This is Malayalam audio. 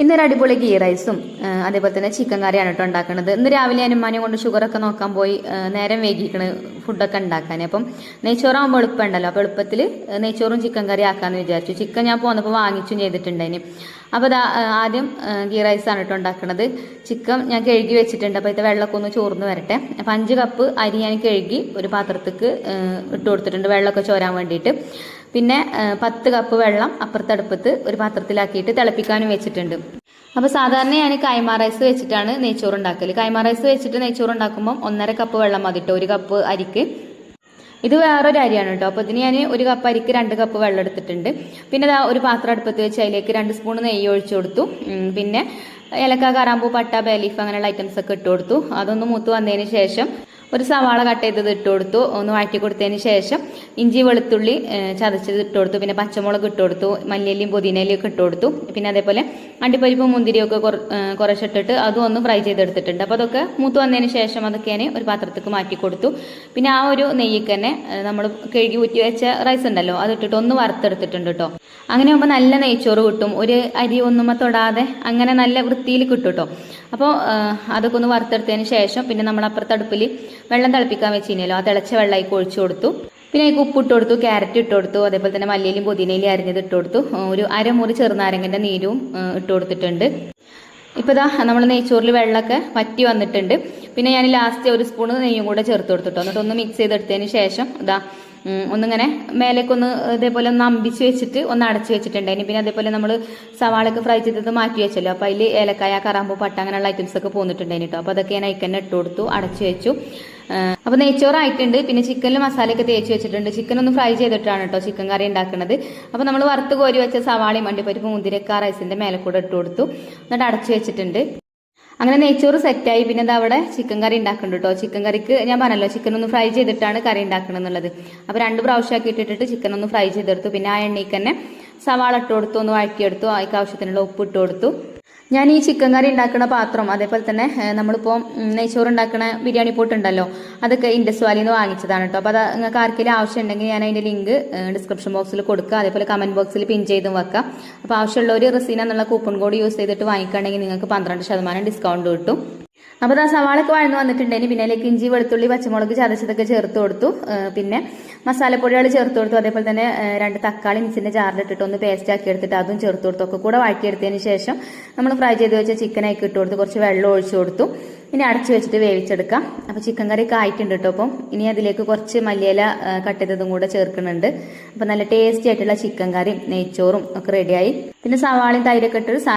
ഇന്നൊരു അടിപൊളി ഗീ റൈസും അതേപോലെ തന്നെ ചിക്കൻ കറിയാണ് കേട്ടോ ഉണ്ടാക്കുന്നത് ഇന്ന് രാവിലെ അനുമാനം കൊണ്ട് ഷുഗറൊക്കെ നോക്കാൻ പോയി നേരം വൈകിക്കണ് ഫുഡൊക്കെ ഉണ്ടാക്കാൻ അപ്പം നെയ്ച്ചോറാകുമ്പോൾ എളുപ്പമുണ്ടല്ലോ. അപ്പോൾ എളുപ്പത്തിൽ നെയ്ച്ചോറും ചിക്കൻ കറി ആക്കാമെന്ന് വിചാരിച്ചു. ചിക്കൻ ഞാൻ പോന്നപ്പോൾ വാങ്ങിച്ചും ചെയ്തിട്ടുണ്ടായിന്. അപ്പോൾ ദാ ആദ്യം ഗീ റൈസാണ് കേട്ടോ ഉണ്ടാക്കുന്നത് ചിക്കൻ ഞാൻ കഴുകി വെച്ചിട്ടുണ്ട്. അപ്പോൾ ഇത് വെള്ളമൊക്കെ ഒന്ന് ചോർന്ന് വരട്ടെ. അപ്പോൾ അഞ്ച് കപ്പ് അരി ഞാൻ കഴുകി ഒരു പാത്രത്തേക്ക് ഇട്ട് കൊടുത്തിട്ടുണ്ട്. വെള്ളമൊക്കെ ചോരാൻ വേണ്ടിയിട്ട്. പിന്നെ പത്ത് കപ്പ് വെള്ളം അപ്പുറത്തടുപ്പത്ത് ഒരു പാത്രത്തിലാക്കിയിട്ട് തിളപ്പിക്കാനും വെച്ചിട്ടുണ്ട്. അപ്പോൾ സാധാരണ ഞാൻ കൈമാ റൈസ് വെച്ചിട്ടാണ് നെയ്ച്ചോറ് ഉണ്ടാക്കൽ കൈമാ റൈസ് വെച്ചിട്ട് നെയ്ച്ചോറ് ഉണ്ടാക്കുമ്പോൾ ഒന്നര കപ്പ് വെള്ളം മതി ഒരു കപ്പ് അരിക്ക്. ഇത് വേറൊരു അരിയാണ് കേട്ടോ അപ്പോൾ ഇതിന് ഞാൻ ഒരു കപ്പ് അരിക്ക് രണ്ട് കപ്പ് വെള്ളം എടുത്തിട്ടുണ്ട്. പിന്നെ ദാ ഒരു പാത്രം അടുപ്പത്ത് വെച്ച് അതിലേക്ക് രണ്ട് സ്പൂൺ നെയ്യ് ഒഴിച്ചു കൊടുത്തു. പിന്നെ ഏലക്ക കറാമ്പൂ പട്ട ബേലീഫ് അങ്ങനെയുള്ള ഐറ്റംസ് ഒക്കെ ഇട്ട് കൊടുത്തു. അതൊന്ന് മൂത്ത് വന്നതിന് ശേഷം ഒരു സവാള കട്ട് ചെയ്തത് ഇട്ട് കൊടുത്തു. ഒന്ന് വഴറ്റി കൊടുത്തതിന് ശേഷം ഇഞ്ചി വെളുത്തുള്ളി ചതച്ചത് ഇട്ട് കൊടുത്തു. പിന്നെ പച്ചമുളക് ഇട്ട് കൊടുത്തു. മല്ലിയിലും പുതിനയിലും ഒക്കെ ഇട്ട് കൊടുത്തു. പിന്നെ അതേപോലെ അണ്ടിപ്പരിപ്പും മുന്തിരിയൊക്കെ കുറച്ച് കുറ- ഇട്ടിട്ട് അതും ഒന്ന് ഫ്രൈ ചെയ്തെടുത്തിട്ടുണ്ട്. അപ്പോൾ അതൊക്കെ മൂത്ത് വന്നതിന് ശേഷം അതൊക്കെ ഞാൻ ഒരു പാത്രത്തേക്ക് മാറ്റി കൊടുത്തു. പിന്നെ ആ ഒരു നെയ്യ്ക്ക് തന്നെ നമ്മൾ കഴുകി ഊറ്റി വെച്ച റൈസ് ഉണ്ടല്ലോ അത് ഇട്ടിട്ട് ഒന്ന് വറുത്തെടുത്തിട്ടുണ്ട് കേട്ടോ അങ്ങനെ ആകുമ്പോൾ നല്ല നെയ്ച്ചോറ് കിട്ടും. ഒരു അരി ഒന്നും തൊടാതെ അങ്ങനെ നല്ല വൃത്തിയിൽ കിട്ടും കേട്ടോ അപ്പോൾ അതൊക്കെ ഒന്ന് വറുത്തെടുത്തതിന് ശേഷം പിന്നെ നമ്മൾ അപ്പുറത്തെ അടുപ്പിൽ വെള്ളം തിളപ്പിക്കാൻ വെച്ചിരുന്നല്ലോ ആ തിളച്ച വെള്ളമായി ഒഴിച്ചു കൊടുത്തു. പിന്നെ അതിലേക്ക് ഉപ്പ് ഇട്ട് കൊടുത്തു ക്യാരറ്റ് ഇട്ട് കൊടുത്തു അതേപോലെ തന്നെ മല്ലിയിലും പുതിനയിലും അരിഞ്ഞത് ഇട്ട് കൊടുത്തു. ഒരു അരമുറി ചെറുനാരങ്ങന്റെ നീരും ഇട്ട് കൊടുത്തിട്ടുണ്ട്. ഇപ്പോൾ ഇതാ നമ്മൾ നെയ്ച്ചോറിൽ വെള്ളമൊക്കെ വറ്റി വന്നിട്ടുണ്ട്. പിന്നെ ഞാൻ ലാസ്റ്റ് ഒരു സ്പൂണ് നെയ്യും കൂടെ ചേർത്ത് കൊടുത്തിട്ടോ. എന്നിട്ടൊന്ന് മിക്സ് ചെയ്തെടുത്തതിന് ശേഷം ഇതാ ഒന്നിങ്ങനെ മേലേക്കൊന്ന് ഇതേപോലെ ഒന്ന് അമ്പിച്ച് വെച്ചിട്ട് ഒന്ന് അടച്ച് ഇനി പിന്നെ അതേപോലെ നമ്മൾ സവാളൊക്കെ ഫ്രൈ ചെയ്തത് മാറ്റി വെച്ചല്ലോ. അപ്പോൾ അതിൽ ഏലക്കായ കറാമ്പൂ പട്ട അങ്ങനെയുള്ള ഐറ്റംസ് ഒക്കെ പോന്നിട്ടുണ്ട് കേട്ടോ അപ്പോൾ അതൊക്കെ ഞാൻ അയക്കന്നെ ഇട്ട് കൊടുത്തു അടച്ച് വെച്ചു. അപ്പോൾ നെയ്ച്ചോറായിട്ടുണ്ട്. പിന്നെ ചിക്കനിൽ മസാലയൊക്കെ തേച്ച് വെച്ചിട്ടുണ്ട്. ചിക്കൻ ഒന്ന് ഫ്രൈ ചെയ്തിട്ടാണ് കേട്ടോ ചിക്കൻ കറി ഉണ്ടാക്കുന്നത് അപ്പോൾ നമ്മൾ വറുത്ത് കോരി വെച്ച സവാളയും അണ്ടിപ്പരിപ്പ് മുന്തിരിക്ക റൈസിന്റെ മേലെ കൂടെ ഇട്ട് കൊടുത്തു. എന്നിട്ട് അടച്ച് വെച്ചിട്ടുണ്ട്. അങ്ങനെ നെയ്ച്ചോറ് സെറ്റായി പിന്നെ എന്താ അവിടെ ചിക്കൻ കറി ഉണ്ടാക്കുന്നുണ്ട് കേട്ടോ ചിക്കൻ കറിക്ക് ഞാൻ പറഞ്ഞല്ലോ ചിക്കൻ ഒന്ന് ഫ്രൈ ചെയ്തിട്ടാണ് കറി ഉണ്ടാക്കണം എന്നുള്ളത്. അപ്പോൾ രണ്ട് പ്രാവശ്യമാക്കി ചിക്കൻ ഒന്ന് ഫ്രൈ ചെയ്തെടുത്തു. പിന്നെ ആ എണ്ണയ്ക്ക് തന്നെ സവാള ഇട്ട് കൊടുത്തു ഒന്ന് വഴക്കിയെടുത്തു അതിക്ക് ആവശ്യത്തിനുള്ള ഉപ്പ് ഇട്ട് കൊടുത്തു. ഞാൻ ഈ ചിക്കൻ കറി ഉണ്ടാക്കുന്ന പാത്രം അതേപോലെ തന്നെ നമ്മളിപ്പോൾ നെയ്ച്ചോറ് ഉണ്ടാക്കുന്ന ബിരിയാണി പോട്ട് ഉണ്ടല്ലോ അതൊക്കെ ഇൻഡസ് വാലിയിൽ നിന്ന് വാങ്ങിച്ചതാണ് കേട്ടോ അപ്പോൾ അത് നിങ്ങൾക്ക് ആർക്കെങ്കിലും ആവശ്യം ഉണ്ടെങ്കിൽ ഞാൻ അതിന്റെ ലിങ്ക് ഡിസ്ക്രിപ്ഷൻ ബോക്സിൽ കൊടുക്കുക അതേപോലെ കമന്റ് ബോക്സിൽ പിൻ ചെയ്തും വെക്കാം. അപ്പോൾ ആവശ്യമുള്ളവർ റസീന എന്നുള്ള കൂപ്പൺ കോഡ് യൂസ് ചെയ്തിട്ട് വാങ്ങിക്കുകയാണെങ്കിൽ നിങ്ങൾക്ക് പന്ത്രണ്ട് ശതമാനം ഡിസ്കൗണ്ട് കിട്ടും. അപ്പോൾ ആ സവാളൊക്കെ വഴന്നു വന്നിട്ടുണ്ടെങ്കിൽ പിന്നെ അതിലേക്ക് ഇഞ്ചി വെളുത്തുള്ളി പച്ചമുളക് ചതച്ചതൊക്കെ ചേർത്ത് കൊടുത്തു. പിന്നെ മസാലപ്പൊടികൾ ചേർത്ത് കൊടുത്തു. അതേപോലെ തന്നെ രണ്ട് തക്കാളി മിക്സിന്റെ ജാറിലിട്ടിട്ട് ഒന്ന് പേസ്റ്റ് ആക്കി എടുത്തിട്ട് അതും ചേർത്ത് കൊടുത്തു. ഒക്കെ കൂടെ എടുത്തതിന് ശേഷം നമ്മൾ ഫ്രൈ ചെയ്ത് വെച്ച ചിക്കൻ ആക്കി ഇട്ട് കൊടുത്ത്. കുറച്ച് വെള്ളം ഒഴിച്ചു കൊടുത്തു. ഇനി അടച്ചു വെച്ചിട്ട് വേവിച്ചെടുക്കാം. അപ്പോൾ ചിക്കൻ കറി ആയിട്ടുണ്ട് കേട്ടോ അപ്പം ഇനി അതിലേക്ക് കുറച്ച് മല്ലിയില കട്ട് ചെയ്തതും കൂടെ ചേർക്കുന്നുണ്ട്. അപ്പോൾ നല്ല ടേസ്റ്റി ആയിട്ടുള്ള ചിക്കൻ കറിയും നെയ്ച്ചോറും ഒക്കെ റെഡിയായി പിന്നെ സവാളയും തൈരൊക്കെ ഇട്ട്